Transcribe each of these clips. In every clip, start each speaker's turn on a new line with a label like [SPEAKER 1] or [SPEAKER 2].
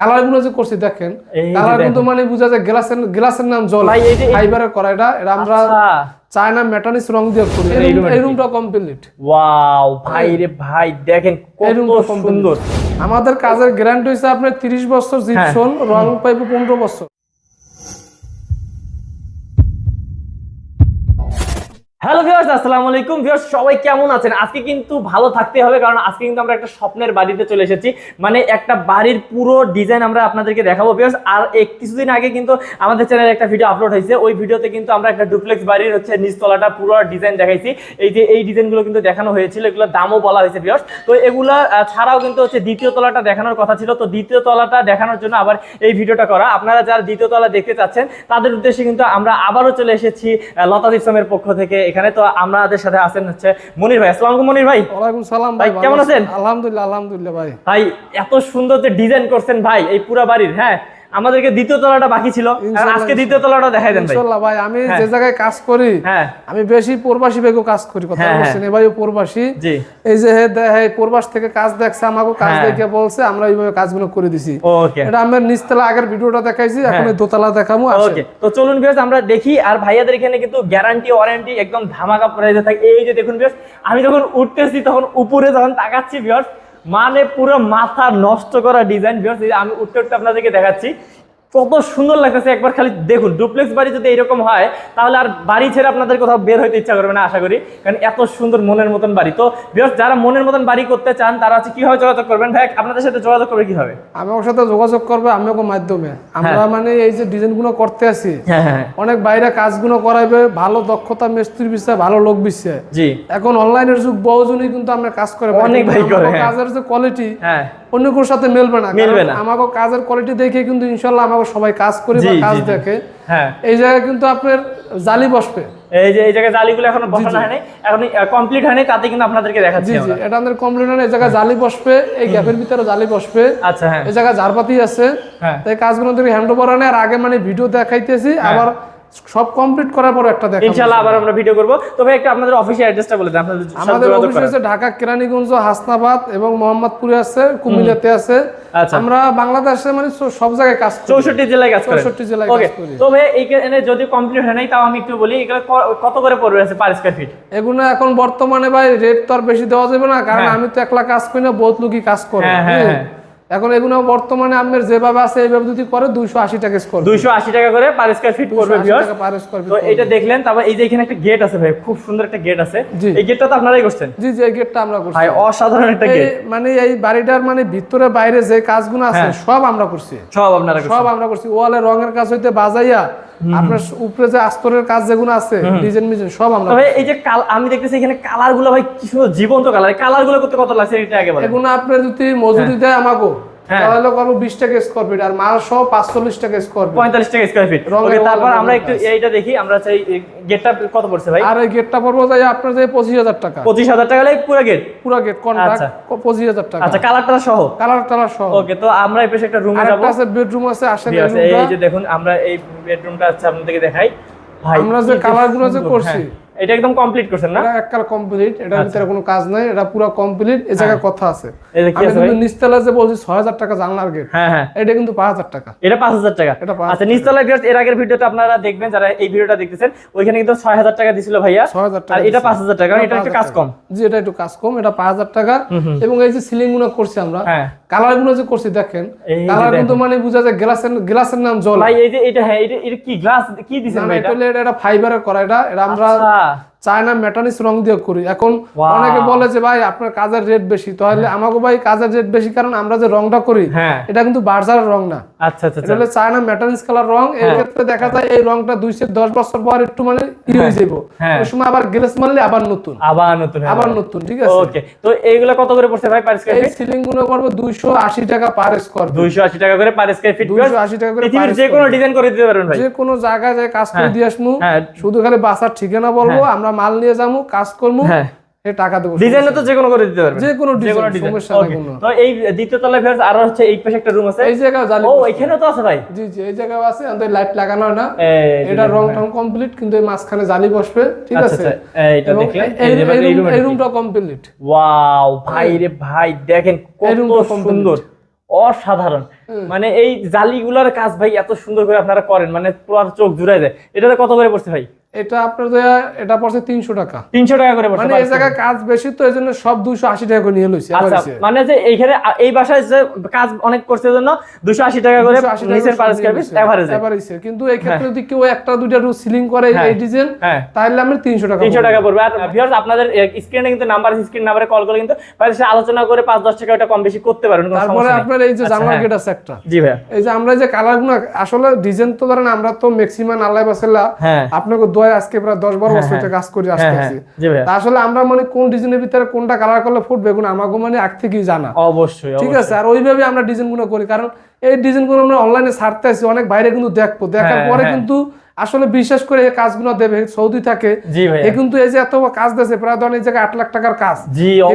[SPEAKER 1] কালারগুলো যে করছি দেখেন কালার কিন্তু মানে বোঝা যায় গ্লাসের গ্লাসের নাম জল। ফাইবারের করা এটা এটা আমরা
[SPEAKER 2] আচ্ছা।
[SPEAKER 1] চায়না মেটানিস রং দিয়ে করি।
[SPEAKER 2] এই
[SPEAKER 1] রুমটা কমপ্লিট
[SPEAKER 2] ওয়াও ভাই রে ভাই দেখেন কত সুন্দর।
[SPEAKER 1] আমাদের কাজের গ্যারান্টি হয়েছে আপনার তিরিশ বছর
[SPEAKER 2] হ্যাঁ।
[SPEAKER 1] জিপসন রং পাইপ পনেরো বছর।
[SPEAKER 2] হ্যালো ভিউয়ার্স আসসালামু আলাইকুম। ভিউয়ার্স সবাই কেমন আছেন? আজকে কিন্তু ভালো থাকতে হবে, কারণ আজকে কিন্তু আমরা একটা স্বপ্নের বাড়িতে চলে এসেছি। মানে একটা বাড়ির পুরো ডিজাইন আমরা আপনাদেরকে দেখাবো ভিউয়ার্স আর এক কিছুদিন আগে কিন্তু আমাদের চ্যানেলে একটা ভিডিও আপলোড হয়েছে। ওই ভিডিওতে কিন্তু আমরা একটা ডুপ্লেক্স বাড়ির হচ্ছে নিচতলাটা পুরো ডিজাইন দেখাইছি। এই যে এই ডিজাইনগুলো কিন্তু দেখানো হয়েছিল, এগুলোর দামও বলা হয়েছে ভিউয়ার্স তো এগুলা ছাড়াও কিন্তু হচ্ছে দ্বিতীয় তলাটা দেখানোর কথা ছিল। তো দ্বিতীয় তলাটা দেখানোর জন্য আবার এই ভিডিওটা করা। আপনারা যারা দ্বিতীয় তলা দেখতে চাচ্ছেন, তাদের উদ্দেশ্যে কিন্তু আমরা আবারও চলে এসেছি লতা ইসলামের পক্ষ থেকে। এখানে তো আমাদের সাথে আছেন হচ্ছে মনির ভাই। আসসালামু আলাইকুম মনির ভাই।
[SPEAKER 1] ওয়ালাইকুম সালাম
[SPEAKER 2] ভাই,
[SPEAKER 1] ভাই
[SPEAKER 2] কেমন আছেন?
[SPEAKER 1] আলহামদুলিল্লাহ আলহামদুলিল্লাহ ভাই।
[SPEAKER 2] ভাই এত সুন্দর যে ডিজাইন করছেন ভাই এই পুরা বাড়ির হ্যাঁ? আমাদেরকে দ্বিতীয় তলাটা বাকি ছিল। আজকে দ্বিতীয় তলাটা দেখাই দেন ভাই।
[SPEAKER 1] ভাই আমি
[SPEAKER 2] হ্যাঁ।
[SPEAKER 1] যে জায়গায় কাজ করি
[SPEAKER 2] হ্যাঁ।
[SPEAKER 1] আমি বেশি প্রবাসী বেগও কাজ করি কথা
[SPEAKER 2] হ্যাঁ,
[SPEAKER 1] বলছেন ভাই প্রবাসী।
[SPEAKER 2] জি।
[SPEAKER 1] এই যে হে দে- প্রবাস থেকে কাজ দেখছে আমাকে কাজ
[SPEAKER 2] হ্যাঁ।
[SPEAKER 1] দেখে বলছে আমরা এইভাবে কাজগুলো করে দিছি।
[SPEAKER 2] ওকে।
[SPEAKER 1] এটা আমার নিচতলা আগের ভিডিওটা দেখাইছি এখন
[SPEAKER 2] হ্যাঁ।
[SPEAKER 1] দোতলা দেখামু আসে
[SPEAKER 2] ওকে। তো চলুন ভিউয়ার্স আমরা দেখি আর ভাইয়াদের এখানে কিন্তু গ্যারান্টি ওয়ারেন্টি একদম ধামাকা প্রাইজে থাকে। এই যে দেখুন ভিউয়ার্স আমি যখন উঠতেছি তখন উপরে যখন তাকাচ্ছি ভিউয়ার্স মানে পুরো মাথা নষ্ট করা ডিজাইন আমি উঠতে আপনাদেরকে দেখাচ্ছি। কত সুন্দর লাগতেছে একবার খালি দেখুন ডুপ্লেক্স বাড়ি যদি এরকম হয় তাহলে আর বাড়ি ছেড়ে আপনাদের কোথাও বের হইতে ইচ্ছা করবে না আশা করি। কারণ এত সুন্দর মনের মতন বাড়ি। তো ভিউয়ার্স যারা মনের মতন বাড়ি করতে চান তারা হচ্ছে কীভাবে যোগাযোগ করবেন? ভাই আপনাদের সাথে যোগাযোগ করবে কীভাবে?
[SPEAKER 1] আমি ওর সাথে যোগাযোগ করবে আমি ওকে মাধ্যমে। আমরা মানে এই যে ডিজাইনগুলো করতে আছি
[SPEAKER 2] হ্যাঁ হ্যাঁ
[SPEAKER 1] অনেক বাইরে কাজগুলো করাইবে ভালো দক্ষতা মিস্ত্রি বিষয়ে ভালো লোক বিষয়ে।
[SPEAKER 2] জি।
[SPEAKER 1] এখন অনলাইনের যুগ বহুজনই কিন্তু আমরা কাজ করে
[SPEAKER 2] অনেক ভাই করে, হ্যাঁ।
[SPEAKER 1] কাজের যে কোয়ালিটি
[SPEAKER 2] হ্যাঁ।
[SPEAKER 1] অন্য কোর সাথে মিলবে না।
[SPEAKER 2] মিলবে না।
[SPEAKER 1] আমাকে কাজের কোয়ালিটি দেখে কিন্তু ইনশাল্লাহ আমাকে সবাই কাজ করে বা কাজ। দেখে।
[SPEAKER 2] হ্যাঁ।
[SPEAKER 1] এই জায়গায় কিন্তু আপনার জালি বসবে।
[SPEAKER 2] এই যে এই জায়গায় জালিগুলো এখনও বসানো হয়নি। এখন কমপ্লিট হয়নি তাতে কিন্তু আপনাদেরকে দেখাচ্ছি
[SPEAKER 1] জি জি। এটা আমাদের কমপ্লিট হয়নি এই জায়গায় জালি বসবে এই গ্যাপের ভিতরে জালি বসবে।
[SPEAKER 2] আচ্ছা হ্যাঁ।
[SPEAKER 1] এই জায়গায় ঝাড়পাতি আছে।
[SPEAKER 2] হ্যাঁ।
[SPEAKER 1] তাই কাজগুলো থেকে হ্যান্ড ওভার আর আগে মানে ভিডিও দেখাইতেছি। আবার সব কমপ্লিট করার পর একটা দেখা
[SPEAKER 2] ইনশাআল্লাহ আবার আমরা ভিডিও করব। তবে একটা আপনাদের অফিসিয়াল অ্যাড্রেসটা বলে দেন আপনাদের
[SPEAKER 1] আমাদের অফিস। আছে ঢাকা কেরানীগঞ্জ হাসনাবাদ এবং মোহাম্মদপুরে আছে কুমিল্লাতে আছে।
[SPEAKER 2] আচ্ছা।
[SPEAKER 1] আমরা বাংলাদেশে মানে সব- জায়গায় কাজ করি।
[SPEAKER 2] চৌষট্টি জেলায় কাজ করেন।
[SPEAKER 1] 64 জেলায় কাজ করি।
[SPEAKER 2] তবে এইখানে যদি কমপ্লিট হয় নাই তাও আমি একটু বলি এগুলো কত করে পড়বে আছে পার স্কয়ার ফিট
[SPEAKER 1] এগুলো এখন বর্তমানে ভাই রেট তো আর বেশি দেওয়া যাবে না কারণ
[SPEAKER 2] হ্যাঁ।
[SPEAKER 1] আমি তো একলা কাজ করি না বহুত লোকই কাজ করে।
[SPEAKER 2] হ্যাঁ, হ্যাঁ।
[SPEAKER 1] এখন এগুলো বর্তমানে আমার যেভাবে আছে এইভাবে যদি করে দুইশো আশি টাকা স্কোর
[SPEAKER 2] দুইশো আশি টাকা করে per square feet viewers
[SPEAKER 1] per square
[SPEAKER 2] তো এটা দেখলেন তারপর এই যে এখানে একটা গেট আছে ভাই খুব সুন্দর একটা গেট আছে। এই গেটটা তো আপনারাই করছেন?
[SPEAKER 1] জি জি এই গেটটা আমরা করছি।
[SPEAKER 2] ভাই অসাধারণ একটা গেট
[SPEAKER 1] মানে এই বাড়িটার মানে ভিতরে বাইরে যে কাজগুলো আছে
[SPEAKER 2] হ্যাঁ।
[SPEAKER 1] সব আমরা করছি।
[SPEAKER 2] সব আপনারা করছেন।
[SPEAKER 1] সব আমরা করছি। ওয়ালে রঙের কাজ হইতে বাজাইয়া আপনার উপরে যে আস্তরের কাজ যেগুলো আছে ডিজাইন মিজাইন সব আমরা
[SPEAKER 2] তবে এই যে কাল আমি দেখতেছি এখানে কালারগুলো ভাই কি সুন্দর জীবন্ত কালার। কালারগুলো করতে কত লাগছে এটা আগে বলেন।
[SPEAKER 1] এগুলো আপনার যদি মজুরি দেয় আমাকে
[SPEAKER 2] হ্যাঁ।
[SPEAKER 1] তাহলে করব বিশ টাকা স্কোয়ার ফিট আর মাল সহ পাঁচচল্লিশ টাকা স্কোয়ার ফিট
[SPEAKER 2] পঁয়তাল্লিশ টাকা স্কোয়ার ফিট ওকে তারপর আমরা একটু এইটা দেখি আমরা চাই গেটটা কত পড়ছে ভাই?
[SPEAKER 1] আর এই গেটটা পড়ব যাই আপনার যে পঁচিশ হাজার টাকা।
[SPEAKER 2] পঁচিশ হাজার টাকা লাগে পুরো গেট
[SPEAKER 1] পুরো গেট কন্ট্রাক্ট। পঁচিশ হাজার টাকা।
[SPEAKER 2] আচ্ছা কালারটা সহ?
[SPEAKER 1] কালার টালার সহ।
[SPEAKER 2] ওকে তো আমরা এই পাশে একটা রুমে যাব।
[SPEAKER 1] আছে বেডরুম আছে এই
[SPEAKER 2] যে দেখুন আমরা এই বেডরুমটা আছে আপনাদেরকে দেখাই। ভাই
[SPEAKER 1] আমরা যে
[SPEAKER 2] কি
[SPEAKER 1] কালারগুলো যে করছি।
[SPEAKER 2] হ্যাঁ। এটা একদম কমপ্লিট করছেন না?
[SPEAKER 1] এটা এককাল কমপ্লিট এটার
[SPEAKER 2] আচ্ছা।
[SPEAKER 1] ভিতরে কোনো কাজ নাই এটা পুরো কমপ্লিট এই জায়গায় কথা আছে। আমি কিন্তু নিচতলা যে বলছি ছয় হাজার টাকা জানলার গেট
[SPEAKER 2] হ্যাঁ হ্যাঁ।
[SPEAKER 1] এটা কিন্তু পাঁচ হাজার টাকা।
[SPEAKER 2] এটা পাঁচ হাজার টাকা।
[SPEAKER 1] এটা
[SPEAKER 2] আচ্ছা নিচতলা ভিউয়ার্স এর আগের ভিডিওতে আপনারা দেখবেন যারা এই ভিডিওটা দেখতেছেন ওইখানে কিন্তু ছয় হাজার টাকা দিছিল ভাইয়া।
[SPEAKER 1] ছয় হাজার
[SPEAKER 2] আর এটা পাঁচ হাজার টাকা এটা একটু কাজ কম।
[SPEAKER 1] জি এটা একটু কাজ কম এটা পাঁচ হাজার টাকা। এবং এই যে সিলিংগুলো করছি আমরা
[SPEAKER 2] হ্যাঁ।
[SPEAKER 1] কালারগুলো যে করছি দেখেন কালার কিন্তু মানে বোঝা যায় গ্লাসের গ্লাসের নাম জল।
[SPEAKER 2] ভাই এই যে এটা হ্যাঁ এটা কি গ্লাস কি দিছেন ভাই
[SPEAKER 1] এটা
[SPEAKER 2] এটা?
[SPEAKER 1] হলো এটা- এটা ফাইবারের করা এটা এটা আমরা
[SPEAKER 2] আচ্ছা
[SPEAKER 1] চায়না মেটানিস রং দিয়ে করি। এখন অনেকে বলে যে ভাই আপনার কাজের রেট বেশি। তাহলে আমাকে ভাই কাজের রেট বেশি কারণ আমরা যে রংটা করি
[SPEAKER 2] হ্যাঁ।
[SPEAKER 1] এটা কিন্তু বার্জারের রং না।
[SPEAKER 2] আচ্ছা আচ্ছা
[SPEAKER 1] এটা
[SPEAKER 2] আচ্ছা।
[SPEAKER 1] চায়না মেটালিস কালার রং। এই ক্ষেত্রে দেখা যায় এই রংটা দুইশো দশ বছর পর একটু মানে ই হয়ে যাব
[SPEAKER 2] হ্যাঁ।
[SPEAKER 1] ওই সময় আবার গ্লেস মারলে আবার নতুন।
[SPEAKER 2] আবার নতুন
[SPEAKER 1] আবার নতুন ঠিক আছে?
[SPEAKER 2] ওকে তো এইগুলা কত করে পড়ছে ভাই পার স্কয়ার ফিট
[SPEAKER 1] সিলিংগুলো পড়বে দুইশো আশি টাকা পার স্কোয়ার
[SPEAKER 2] দুইশো আশি টাকা করে পার স্কয়ার ফিট
[SPEAKER 1] দুইশো আশি টাকা করে
[SPEAKER 2] পৃথিবীর যে কোনো ডিজাইন করে দিতে পারবেন ভাই।
[SPEAKER 1] যে কোনো জায়গায় যায় কাজ করে দিয়ে
[SPEAKER 2] হ্যাঁ।
[SPEAKER 1] শুধু খালি বাসার ঠিকানা বলব আমরা মাল নিয়ে যাব কাজ করব
[SPEAKER 2] হ্যাঁ।
[SPEAKER 1] টাকা দেবো।
[SPEAKER 2] ডিজাইনও তো যে কোনো করে দিতে পারবেন।
[SPEAKER 1] যে কোনো ডিজাইন
[SPEAKER 2] ডিজাইন
[SPEAKER 1] সমস্যা
[SPEAKER 2] তো এই দ্বিতীয় তলায় ভিউয়ার্স আরও হচ্ছে এই পাশে একটা রুম আছে।
[SPEAKER 1] এই জায়গায় জালি
[SPEAKER 2] ও এখানেও তো আছে ভাই।
[SPEAKER 1] জি জি এই জায়গায় আছে আমাদের লাইট লাগানো হয় না। এটা রং টং কমপ্লিট কিন্তু এই মাঝখানে জালি বসবে ঠিক
[SPEAKER 2] আচ্ছা
[SPEAKER 1] আছে?
[SPEAKER 2] এইটা
[SPEAKER 1] এই-
[SPEAKER 2] ভাই,
[SPEAKER 1] রুমটা কমপ্লিট
[SPEAKER 2] ওয়াও রে দেখেন কত। সুন্দর। অসাধারণ। মানে এই জালিগুলার কাজ ভাই এত সুন্দর করে আপনারা করেন মানে পুরো চোখ জুড়াই যায় এটাতে কত করে পড়ছে ভাই?
[SPEAKER 1] এটা আপনার এটা পড়ছে তিনশো টাকা।
[SPEAKER 2] তিনশো টাকা করে পড়ছে
[SPEAKER 1] মানে এই জায়গায় কাজ বেশি তো এই জন্য সব দুইশো আশি টাকা করে নিয়ে লইছে
[SPEAKER 2] আচ্ছা মানে যে এইখানে এই বাসায় যে কাজ অনেক করছে জন্য দুশো আশি টাকা করে
[SPEAKER 1] কিন্তু এই ক্ষেত্রে যদি কেউ একটা দুইটা রু সিলিং করে
[SPEAKER 2] হ্যাঁ।
[SPEAKER 1] এই ডিজাইন
[SPEAKER 2] হ্যাঁ।
[SPEAKER 1] তাহলে আমরা তিনশো টাকা
[SPEAKER 2] তিনশো টাকা পড়বে। আর ভিউয়ার্স আপনাদের স্ক্রিনে কিন্তু নাম্বার স্ক্রিন নাম্বারে কল করে কিন্তু আলোচনা করে পাঁচ দশ টাকা ওটা কম বেশি করতে পারেন
[SPEAKER 1] তারপরে আপনার এই যে
[SPEAKER 2] আচ্ছা,
[SPEAKER 1] জানলার
[SPEAKER 2] হ্যাঁ।
[SPEAKER 1] গেট আছে একটা।
[SPEAKER 2] জি
[SPEAKER 1] এই যে আমরা যে কালারগুলো আসলে ডিজাইন তো ধরেন আমরা তো ম্যাক্সিমাম আল্লাহ বাসাল্লাহ
[SPEAKER 2] হ্যাঁ।
[SPEAKER 1] আপনাকে দোয়া আজকে প্রায় দশ বারো বছর কাজ করে
[SPEAKER 2] হ্যাঁ হ্যাঁ।
[SPEAKER 1] আসতেছি তা আসলে আমরা মানে কোন ডিজাইনের ভিতরে কোনটা কালার করলে ফুটবে গুণ আমাকে মানে আগ থেকেই জানা।
[SPEAKER 2] অবশ্যই
[SPEAKER 1] ঠিক আছে? আর ওইভাবে আমরা ডিজাইনগুলো করি কারণ এই ডিজাইনগুলো আমরা অনলাইনে ছাড়তে আছি অনেক বাইরে কিন্তু দেখব। দেখার
[SPEAKER 2] হ্যাঁ,
[SPEAKER 1] পরে
[SPEAKER 2] হ্যাঁ।
[SPEAKER 1] কিন্তু আসলে বিশ্বাস করে এই কাজগুলো দেবে সৌদি থাকে এ কিন্তু এই যে এত কাজ দিয়েছে প্রায় ধরেন এই জায়গায় আট লাখ টাকার কাজ।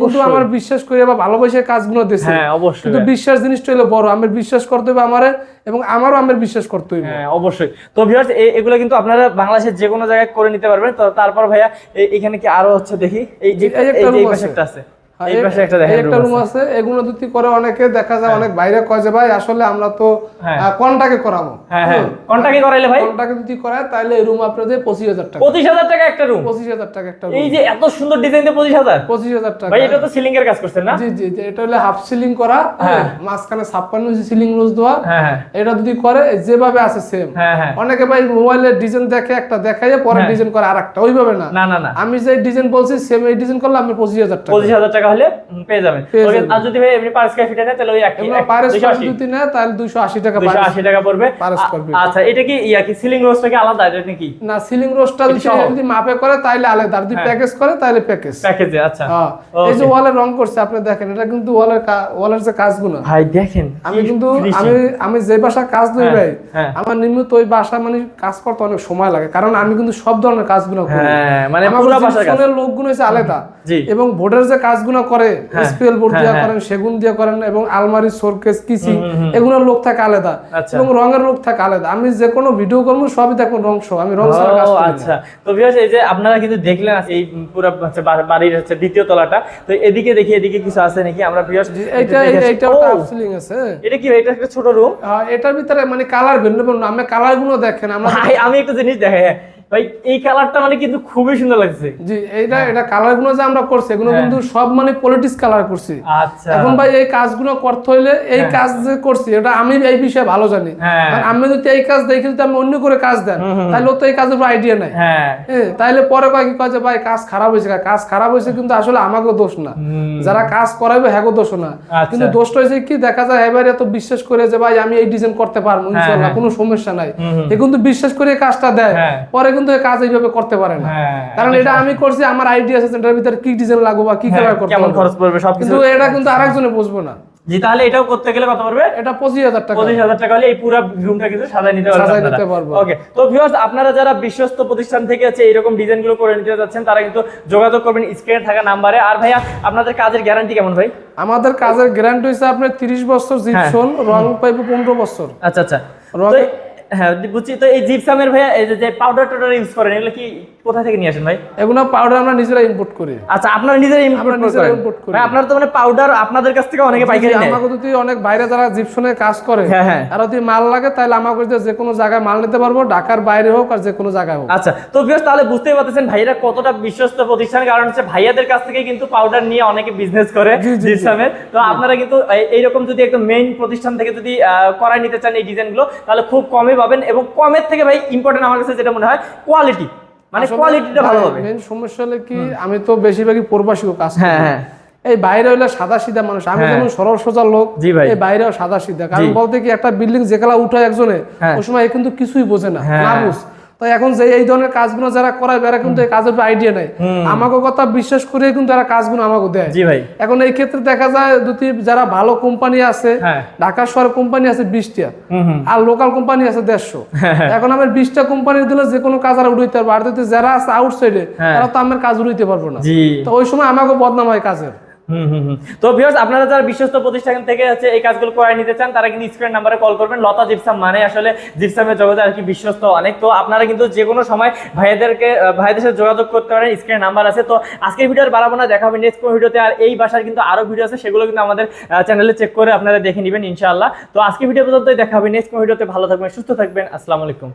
[SPEAKER 1] কিন্তু আমার বিশ্বাস করে বা ভালোবাসে কাজগুলো দিয়েছে।
[SPEAKER 2] হ্যাঁ
[SPEAKER 1] কিন্তু বিশ্বাস জিনিসটা হলো বড় আমার বিশ্বাস করতে হবে আমারে এবং আমারও আমার বিশ্বাস করতে হবে
[SPEAKER 2] হ্যাঁ অবশ্যই। তো ভিউয়ার্স এগুলো কিন্তু আপনারা বাংলাদেশের যে কোনো জায়গায় করে নিতে পারবেন। তো তারপর ভাইয়া এখানে কি আরও হচ্ছে দেখি? এই যে
[SPEAKER 1] এই একটা আছে। হ্যাঁ,
[SPEAKER 2] এই
[SPEAKER 1] এই-
[SPEAKER 2] পাশে একটা দেখেন
[SPEAKER 1] একটা রুম
[SPEAKER 2] আছে।
[SPEAKER 1] আছে এগুলো যদি করে অনেকে দেখা যায় অনেক বাইরে কয় যে ভাই আসলে আমরা তো
[SPEAKER 2] হ্যাঁ।
[SPEAKER 1] কনটাকে করাবো?
[SPEAKER 2] হ্যাঁ হ্যাঁ। কোনটাকে করাইলে ভাই?
[SPEAKER 1] কনটাকে যদি করায় তাহলে এই রুম আপনাদের টাকা।
[SPEAKER 2] টাকা একটা রুম
[SPEAKER 1] টাকা একটা
[SPEAKER 2] এই যে এত সুন্দর ডিজাইন দিয়ে পঁচিশ হাজার?
[SPEAKER 1] পঁচিশ হাজার টাকা।
[SPEAKER 2] ভাই এটা তো সিলিং এর কাজ করছেন না?
[SPEAKER 1] জি জি জি, এটা হলো হাফ সিলিং করা হ্যাঁ, মাঝখানে ইঞ্চি সিলিং রোজ দেওয়া।
[SPEAKER 2] হ্যাঁ হ্যাঁ।
[SPEAKER 1] এটা যদি করে যেভাবে আছে সেম
[SPEAKER 2] হ্যাঁ হ্যাঁ।
[SPEAKER 1] অনেকে ভাই মোবাইলের ডিজাইন দেখে একটা দেখাইয়ে পরে
[SPEAKER 2] হ্যাঁ।
[SPEAKER 1] ডিজাইন করে আর একটা ওইভাবে না।
[SPEAKER 2] না
[SPEAKER 1] আমি যে ডিজাইন বলছি সেম এই ডিজাইন করলে আমি পঁচিশ হাজার টাকা।
[SPEAKER 2] পঁচিশ হাজার টাকা হলে পেয়ে যাবেন। আর যদি ভাই এমনি পার স্কয়ার ফিটে নেয় তাহলে ওই
[SPEAKER 1] পারে স্কোয়ার
[SPEAKER 2] আশি।
[SPEAKER 1] যদি নেয় তাহলে দুইশো আশি টাকা
[SPEAKER 2] দুশো
[SPEAKER 1] পারে
[SPEAKER 2] আশি টাকা পড়বে। আচ্ছা এটা কি ইয়া কি সিলিং কি আলাদা? এটা নাকি
[SPEAKER 1] না সিলিং রোস্টটা যদি মাপে করে তাহলে আলাদা। যদি। প্যাকেজ করে তাহলে প্যাকেজ
[SPEAKER 2] প্যাকেজে আচ্ছা।
[SPEAKER 1] হ্যাঁ। এই যে ওয়ালের রং করছে আপনি দেখেন এটা কিন্তু ওয়ালের ওয়ালের যে কাজগুলো।
[SPEAKER 2] ভাই দেখেন
[SPEAKER 1] আমি কিন্তু আমি আমি যে বাসা কাজ দিই
[SPEAKER 2] হ্যাঁ,
[SPEAKER 1] ভাই
[SPEAKER 2] হ্যাঁ।
[SPEAKER 1] আমার নিয়মিত ওই বাসা মানে কাজ করতে অনেক সময় লাগে। কারণ আমি কিন্তু সব ধরনের কাজগুলো করি।
[SPEAKER 2] মানে পুরো কাজ।
[SPEAKER 1] লোকগুলো হচ্ছে আলাদা। এবং ভোটের যে কাজগুলো করে
[SPEAKER 2] হ্যাঁ,
[SPEAKER 1] স্পেল বোর্ড
[SPEAKER 2] হ্যাঁ,
[SPEAKER 1] দিয়ে
[SPEAKER 2] হ্যাঁ।
[SPEAKER 1] করেন সেগুন দিয়ে করেন এবং আলমারি শোরকেস কিসি। এগুলোর লোক থাকে আলাদা
[SPEAKER 2] আচ্ছা।
[SPEAKER 1] এবং রঙের লোক থাকে আলাদা। আমি যে কোনো ভিডিও করব সবই দেখুন রং শো আমি রং ছাড়া কাজ।
[SPEAKER 2] আচ্ছা। তো ভিউয়ার্স এই যে আপনারা কিন্তু দেখলেন এই পুরো হচ্ছে বাড়ির হচ্ছে দ্বিতীয় তলাটা। তো এদিকে দেখি এদিকে কিছু আছে নাকি? আমরা ভিউয়ার্স
[SPEAKER 1] এইটা- এইটা একটা আপসিলিং আছে
[SPEAKER 2] এটা কি এটা একটা ছোট রুম
[SPEAKER 1] এটার ভিতরে মানে কালার ভিন্ন ভিন্ন। আমি কালারগুলো দেখেন আমরা
[SPEAKER 2] আমি একটা জিনিস দেখাই ভাই এই কালারটা মানে কিন্তু খুবই সুন্দর লাগছে।
[SPEAKER 1] জি এইটা এটা কালারগুলো যে আমরা করছি এগুলো
[SPEAKER 2] হ্যাঁ।
[SPEAKER 1] কিন্তু সব মানে পলিটিক্স কালার করছি।
[SPEAKER 2] আচ্ছা।
[SPEAKER 1] এখন ভাই এই কাজগুলো করতে হইলে এই কাজ যে করছি এটা আমি এই বিষয়ে ভালো জানি।
[SPEAKER 2] হ্যাঁ।
[SPEAKER 1] আমি যদি এই কাজ দেখি যদি আমি অন্য করে কাজ দেন তাহলে তো এই কাজের আইডিয়া নাই।
[SPEAKER 2] হ্যাঁ।
[SPEAKER 1] হ্যাঁ, পরে কয় কি কয় যে ভাই কাজ খারাপ হয়েছে কাজ খারাপ হয়েছে কিন্তু আসলে আমাকেও দোষ না। যারা কাজ করাবে হ্যাগো দোষ না।
[SPEAKER 2] আচ্ছা।
[SPEAKER 1] কিন্তু দোষটা হয়েছে কি দেখা যায় এবারে এত বিশ্বাস করে যে ভাই আমি এই ডিজাইন করতে পারব ইনশাআল্লাহ কোনো সমস্যা নাই। এ কিন্তু বিশ্বাস করে কাজটা দেয়।
[SPEAKER 2] হ্যাঁ।
[SPEAKER 1] পরে কিন্তু কাজ এইভাবে করতে পারে না।
[SPEAKER 2] হ্যাঁ
[SPEAKER 1] কারণ এটা আমি করছি আমার আইডিয়া আছে এটার ভিতরে কি ডিজাইন লাগবে বা কি
[SPEAKER 2] হ্যাঁ,
[SPEAKER 1] কালার করতে
[SPEAKER 2] কেমন খরচ পড়বে সবকিছু
[SPEAKER 1] কিন্তু এটা কিন্তু আরেকজনে বুঝব না।
[SPEAKER 2] জি তাহলে এটাও করতে গেলে কত পড়বে?
[SPEAKER 1] এটা পঁচিশ হাজার টাকা।
[SPEAKER 2] পঁচিশ হাজার টাকা হলে এই পুরো রুমটা কিন্তু সাজায় নিতে পারবেন
[SPEAKER 1] সাজায় নিতে পারব।
[SPEAKER 2] ওকে তো ভিউয়ার্স আপনারা যারা বিশ্বস্ত প্রতিষ্ঠান থেকে আছে এরকম ডিজাইনগুলো করে নিতে যাচ্ছেন তারা কিন্তু যোগাযোগ করবেন স্ক্রিনে থাকা নাম্বারে আর ভাইয়া আপনাদের কাজের গ্যারান্টি কেমন ভাই?
[SPEAKER 1] আমাদের কাজের গ্যারান্টি হচ্ছে আপনার তিরিশ বছর জিপসন রং পাইবে পনেরো বছর।
[SPEAKER 2] আচ্ছা আচ্ছা। হ্যাঁ বুঝছি। তো এই জিপসামের ভাইয়া এই যে- পাউডার টাউডার ইউজ করেন এগুলো কি কোথা থেকে নিয়ে আসেন ভাই?
[SPEAKER 1] এগুলো পাউডার আমরা নিজেরা ইম্পোর্ট করি।
[SPEAKER 2] আচ্ছা আপনারা নিজেরা ইম্পোর্ট করেন।
[SPEAKER 1] করি।
[SPEAKER 2] আপনারা তো মানে পাউডার আপনাদের কাছ থেকে অনেকে পাইকারি নেয়।
[SPEAKER 1] আমাকে যদি অনেক বাইরে যারা জিপসনের কাজ করে
[SPEAKER 2] হ্যাঁ, হ্যাঁ।
[SPEAKER 1] আর যদি মাল লাগে তাহলে আমাকে যে যে কোনো জায়গায় মাল নিতে পারব ঢাকার বাইরে হোক আর যে কোনো জায়গায় হোক।
[SPEAKER 2] আচ্ছা তো ভিউয়ার্স তাহলে বুঝতেই পারতেছেন ভাইরা কতটা বিশ্বস্ত প্রতিষ্ঠান। কারণ হচ্ছে ভাইয়াদের কাছ থেকে কিন্তু পাউডার নিয়ে অনেকে বিজনেস করে
[SPEAKER 1] জি, জি, জি।
[SPEAKER 2] জিপসামের তো আপনারা কিন্তু এই- এইরকম যদি একদম মেইন প্রতিষ্ঠান থেকে যদি করাই নিতে চান এই ডিজাইনগুলো তাহলে খুব কমে পাবেন এবং কমের থেকে ভাই ইম্পর্টেন্ট আমার কাছে যেটা মনে হয় কোয়ালিটি মানে কোয়ালিটিটা ভালো হবে
[SPEAKER 1] মেন সমস্যা হলে কি আমি তো বেশিরভাগই প্রবাসী কাজ।
[SPEAKER 2] হ্যাঁ হ্যাঁ
[SPEAKER 1] এই বাইরে হইলে সাদা সিধা মানুষ আমি
[SPEAKER 2] হ্যাঁ।
[SPEAKER 1] যেমন সরল সোজা লোক এই বাইরেও সাদা সিধা কারণ বলতে কি একটা বিল্ডিং যেকালা উঠে একজনে
[SPEAKER 2] হ্যাঁ।
[SPEAKER 1] ওই সময় কিন্তু কিছুই বোঝে না
[SPEAKER 2] হ্যাঁ।
[SPEAKER 1] না বুঝ তো এখন যে এই ধরনের কাজগুলো যারা করায় এরা কিন্তু এই কাজের আইডিয়া নাই আমাকে কথা বিশ্বাস করে কিন্তু এরা কাজগুলো আমাকে দেয়।
[SPEAKER 2] জি ভাই।
[SPEAKER 1] এখন এই ক্ষেত্রে দেখা যায় যদি যারা ভালো কোম্পানি আছে
[SPEAKER 2] হ্যাঁ।
[SPEAKER 1] ঢাকা শহর কোম্পানি আছে বিশটা আর লোকাল কোম্পানি আছে দেড়শো। এখন আমার বিশটা কোম্পানি দিলে যে কোনো কাজ আর উঠাইতে পারব। আর যদি যারা আছে আউটসাইডে
[SPEAKER 2] হ্যাঁ।
[SPEAKER 1] তারা তো আমার কাজ উড়াইতে পারব না। তো ওই সময় আমাকে বদনাম হয় কাজের।
[SPEAKER 2] তো আপনারা যারা বিশ্বস্ত প্রতিষ্ঠান থেকে এই কাজগুলো নিতে চান, তারা কিন্তু স্ক্রিন নাম্বারে কল করবেন। লতা জিপসাম মানে আসলে জিপসামের বিশ্বস্ত অনেক। তো আপনারা কিন্তু সময় যোগাযোগ করতে পারেন স্ক্রিন নাম্বার আছে। তো আজকের ভিডিওর নেক্সট আর এই কিন্তু আরও ভিডিও আছে, সেগুলো কিন্তু আমাদের চ্যানেলে চেক করে আপনারা দেখে নেবেন ইনশাআল্লাহ। তো আজকে ভিডিও পর্যন্তই, দেখা হবে নেক্সট ভিডিওতে। ভালো থাকবেন, সুস্থ থাকবেন। আসসালামু আলাইকুম।